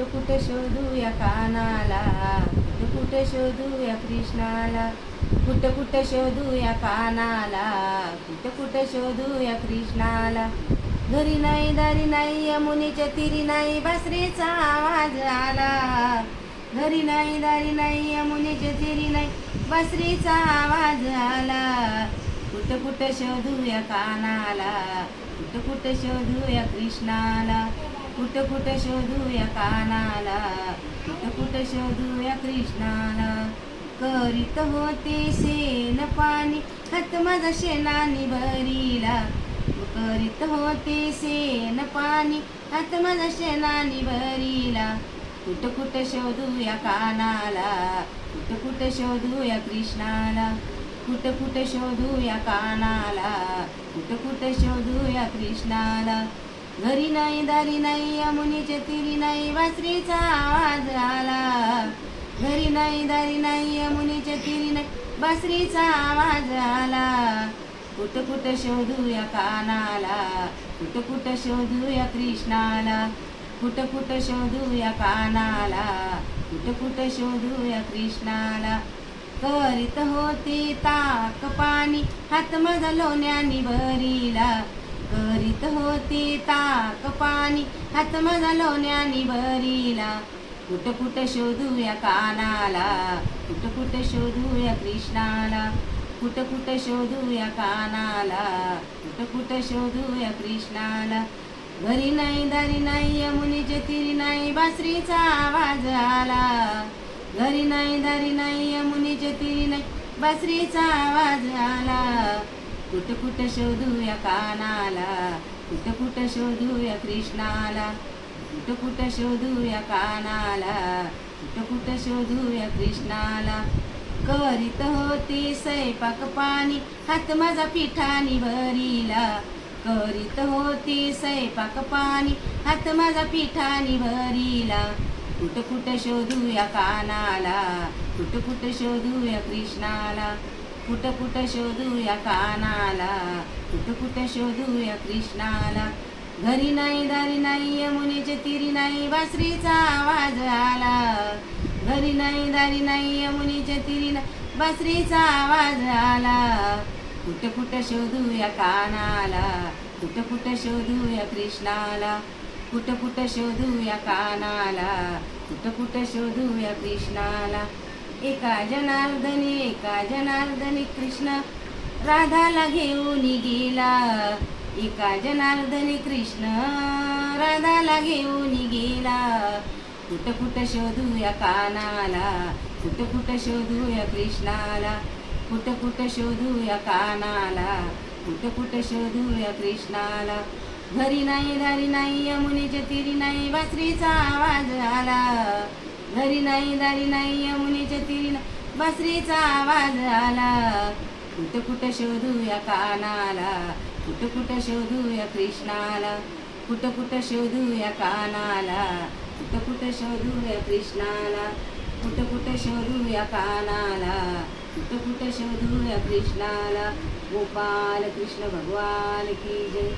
कुठं कुठं शोधूया कानाला? कुठं कुठं शोधूया कृष्णाला? कुठं कुठं शोधूया कानाला? कुठं कुठं शोधूया कृष्णाला? घरी नाही दारी नाही यमुनीच्या तिरी नाही बासरीचा आवाज आला. घरी नाही दारी नाही यमुनीच्या तिरी नाही बासरीचा आवाज आला. कुठं कुठं शोधूया कानाला? कुठं कुठं शोधूया कृष्णाला? कुठं कुठं शोधूया कानाला कुठं कुठं शोधूया कृष्णाला. करीत होते शेण पाणी हात माझा शेणानी भरीला. करीत होते शेण पाणी हात माझा शेणानी भरीला. कुठं कुठं शोधूया कानाला कुठं कुठं शोधूया कृष्णाला. कुठं कुठं शोधूया कानाला कुठं कुठं शोधूया कृष्णाला. घरी नाही दारी नाही यमुनीच्या तिरी नाही वासरीचा आवाज आला. घरी नाही दारी नाही यमुनीच्या तिरी नाही बासरीचा आवाज आला. कुठं कुठं शोधूया कानाला कुठं कुठं शोधूया कृष्णाला. कुठं कुठं शोधूया कानाला कुठं कुठं शोधूया कृष्णाला. करीत होती ताक पाणी हात माझा लोण्यानी भरीला. करीत होती ताक पाणी. हात माझा लोण्यानी भरीला. कुठं कुठं शोधूया कानाला. कुठं कुठं शोधूया कृष्णाला. कुठं कुठं शोधूया कानाला. कुठं कुठं शोधूया कृष्णाला. घरी नाही दारी नाही यमुनी तिरी नाही बासरीचा आवाज आला. घरी नाही दारी नाही यमुनी तिरी नाही बासरीचा आवाज आला. कुठं कुठं शोधूया कानाला कुठं कुठं शोधूया कृष्णाला कुठं कुठं शोधूया कानाला कुठं कुठं शोधूया कृष्णाला. करीत होती स्वयंपाक पाणी हात माझा पिठानी भरीला. करीत होती स्वयंपाक पाणी हात माझा पिठानी भरीला. कुठं कुठं शोधूया कानाला कुठं कुठं शोधूया कृष्णाला. कुठं कुठं शोधूया कानाला कुठं कुठं शोधूया कृष्णाला घरी नाही दारी नाही यमुनीच्या तिरी नाही बासरीचा आवाज आला घरी नाही दारी नाही यमुनीच्या तिरी नाही बासरीचा आवाज आला कुठं कुठं शोधूया कानाला कुठं कुठं शोधूया कृष्णाला कुठं कुठं शोधूया कानाला कुठं कुठं शोधूया कृष्णाला एका जनार्दनी एका जनार्दनी कृष्ण. राधाला घेऊन गेला. एका जनार्दनी कृष्ण. राधाला घेऊन गेला. कुठं कुठं शोधूया कानाला. कुठं कुठं शोधूया कृष्णाला. कुठं कुठं शोधूया कानाला. कुठं कुठं शोधूया कृष्णाला. घरी नाही धारी नाही यमुनेच्या तिरी नाही बासरीचा आवाज आला. घरी नाही दारी नाही यमुनीच्या तिरी नाही बासरीचा आवाज आला. कुठं कुठं शोधूया कानाला? कुठं कुठं शोधूया कृष्णाला? कुठं कुठं शोधूया कानाला? कुठं कुठं शोधूया कृष्णाला? कुठं कुठं शोधूया कानाला? कुठं कुठं शोधूया कृष्णाला? गोपाल कृष्ण भगवान की जय.